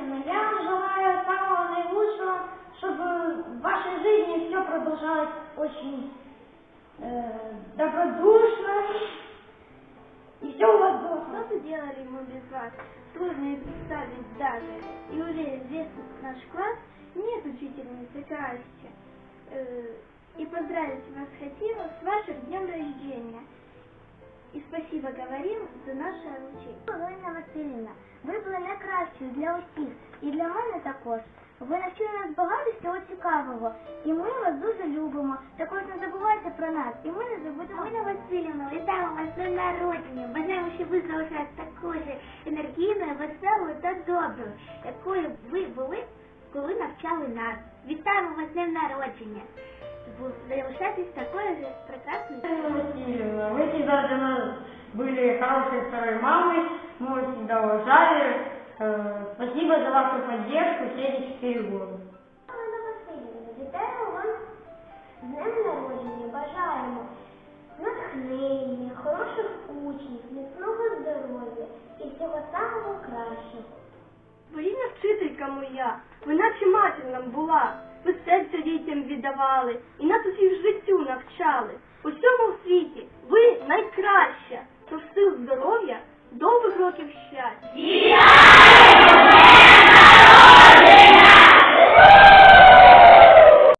Васильевна, я желаю самого наилучшего, чтобы в вашей жизни все продолжалось очень э, добродушно, и все у вас было Что бы делали мы без вас? Трудно и представить даже. И уверен, весь наш класс нет учительницы Касти. Э, И поздравить вас хотела с вашим днем рождения. І спасибо говорим за наше обучение. Галина Васильівна, ви були найкращою для усіх і для мене також. Ви навчили нас багато всього цікавого, і ми вас дуже любимо. Також не забувайте про нас, і ми не забудемо. Галина Васильівна, вітаємо вас днем народження. Бажаємо, щоб ви залишались такою ж енергійною, веселою та доброю, якою ви були, коли навчали нас. Вітаємо вас з народження. Залишайтесь такою ж прекрасною Елена Васильевна, вы всегда для нас были хорошей второй мамой, мы вас всегда уважали. Э, Спасибо за вашу поддержку все эти четыре года. Галина Васильівна, вітаємо вас з днем народження. Бажаємо натхнення, хороших учнів, міцного здоров'я і всього самого кращого. Рідна вчителька моя, ви наче матір нам була, ви серце дітям віддавали, і нас усіх Ви найкраща, тож сил здоров'я, довгих років щастя.